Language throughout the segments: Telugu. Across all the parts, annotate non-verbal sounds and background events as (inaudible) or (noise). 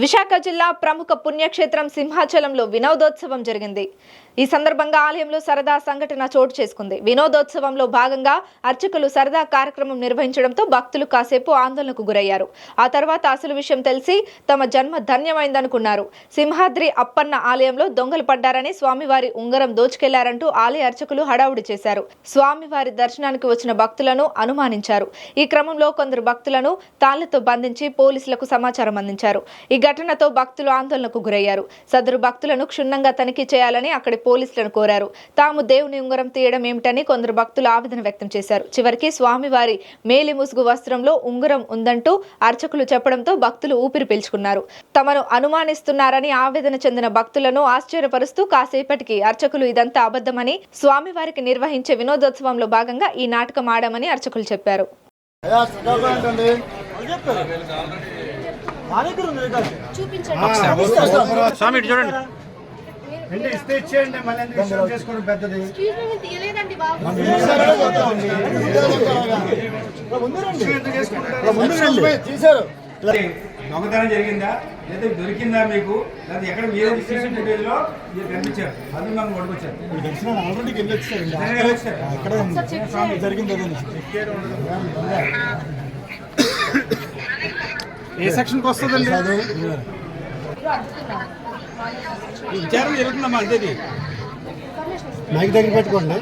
విశాఖ జిల్లా ప్రముఖ పుణ్యక్షేత్రం సింహాచలంలో వినోదోత్సవం జరిగింది. ఈ సందర్భంగా ఆలయంలో సరదా సంఘటన చోటు చేసుకుంది. వినోదోత్సవంలో భాగంగా అర్చకులు సరదా కార్యక్రమం నిర్వహించడంతో భక్తులు కాసేపు ఆందోళనకు గురయ్యారు. ఆ తర్వాత అసలు విషయం తెలిసి తమ జన్మ ధన్యమైందనుకున్నారు. సింహాద్రి అప్పన్న ఆలయంలో దొంగలు పడ్డారని స్వామివారి ఉంగరం దోచుకెళ్ళారంటూ ఆలయ అర్చకులు హడావుడి చేశారు. స్వామివారి దర్శనానికి వచ్చిన భక్తులను అనుమానించారు. ఈ క్రమంలో కొందరు భక్తులను తాళ్ళతో బంధించి పోలీసులకు సమాచారం అందించారు. ఈ ఘటనతో భక్తులు ఆందోళనకు గురయ్యారు. సదరు భక్తులను క్షుణ్ణంగా తనిఖీ చేయాలని అక్కడి పోలీసులను కోరారు. తాము దేవుని ఉంగరం తీయడం ఏమిటని కొందరు భక్తులు ఆవేదన వ్యక్తం చేశారు. చివరికి స్వామివారి మేలి ముసుగు వస్త్రంలో ఉంగరం ఉందంటూ అర్చకులు చెప్పడంతో భక్తులు ఊపిరి పీల్చుకున్నారు. తమను అనుమానిస్తున్నారని ఆవేదన చెందిన భక్తులను ఆశ్చర్యపరుస్తూ కాసేపటికి అర్చకులు ఇదంతా అబద్ధమని స్వామివారికి నిర్వహించే వినోదోత్సవంలో భాగంగా ఈ నాటకం ఆడామని అర్చకులు చెప్పారు. స్వామి చూడండి అంటే ఇస్తే ఇచ్చేయండి మళ్ళీ ఎందుకు ఇష్టం చేసుకోవడం పెద్దది ఎక్స్క్యూజ్ మీ తీయలేదండి బాబు తీశారు దొంగతనం జరిగిందా లేదా దొరికిందా మీకు లేదా ఎక్కడ మీరు సీసీ ఫుటేజ్లో మీరు కనిపించారు అది మనం పడుకొచ్చారు దర్శనం ఆల్రెడీ జరిగింది అదే ఏ సెక్షన్కి వస్తుందండి? విచారణ జరుగుతుందమ్మా అంతేది మైక్ దగ్గర పెట్టుకోండి.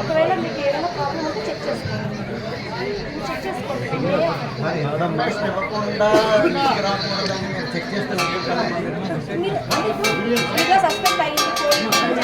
ఒకవేళ మీకు ఏదైనా ప్రాబ్లం ఉంటే చెక్ చేసుకోండి. చెక్ చేసుకోండి. మీరు ఇంకా సస్పెక్ట్ అయ్యింది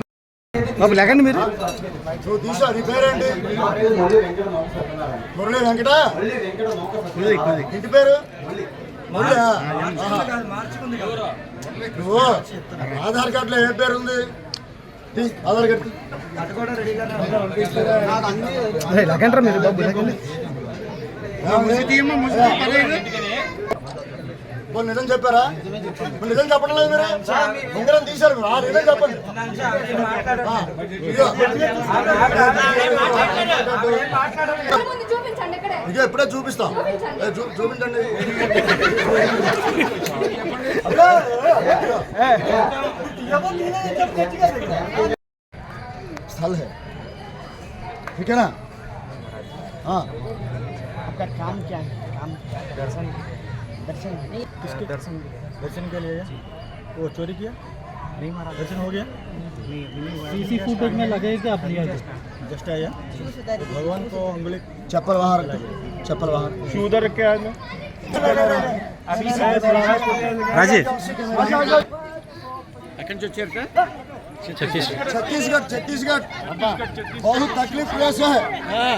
బాబు లేకండి మీరు. నువ్వు తీసా నీ పేరేంటి మురళి వెంకట? ఇంటి పేరు? నువ్వు ఆధార్ కార్డులో ఏ పేరు ఉంది? ఆధార్ కార్డు తీ. లేకంటారా మీరు బాబు లేకండి ఏమండి? పోనీ నిజం చెప్పారా పోనీ నిజం చెప్పడం లేదు మీరు ఉంగరం తీశారు మీరు ఆ నిజం చెప్పండి ఆ, ఇదిగో. ముందు చూపించండి ఇక్కడే ఇదిగో ఇప్పుడే చూపిస్తాం ఏ, చూ- చూపించండి అబ్బా, स्थल है ठीक है ना हाँ आपका काम क्या है काम दर्शन दर्शन किसके दर्शन दर्शन के लिए। हाँ, वो चोरी किया? नहीं मारा। दर्शन हो गया? सीसी फुटेज में लगे थे आप लिया जस्ट? आया? भगवान को उंगली चप्पल बाहर चप्पल बाहर शू उधर रखे आज राजीव छत्तीसगढ़। छत्तीसगढ़ बहुत तकलीफ़ हुआ है। हाँ।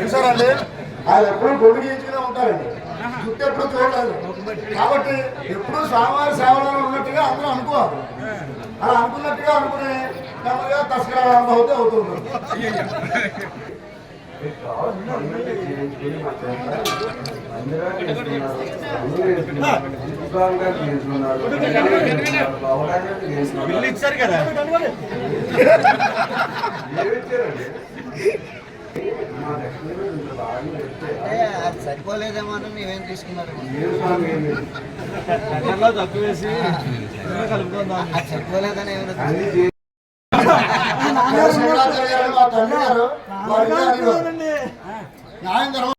చూసారండి ఆయన ఎప్పుడు గొడుగు చేయించుకునే ఉంటారండి. జుట్టు ఎప్పుడు చూడలేదు కాబట్టి ఎప్పుడు స్వామివారి సేవలో ఉన్నట్టుగా అందరూ అనుకోవాలి. అలా అనుకున్నట్టుగా అనుకుని నెమ్మదిగా తస్కరా అవుతే అవుతుంది. ఇచ్చారు కదా. (laughs) అది సరిపోలేదేమో అని మేమేం తీసుకున్నారు? అది సరిపోలేదని ఏమైనా న్యాయం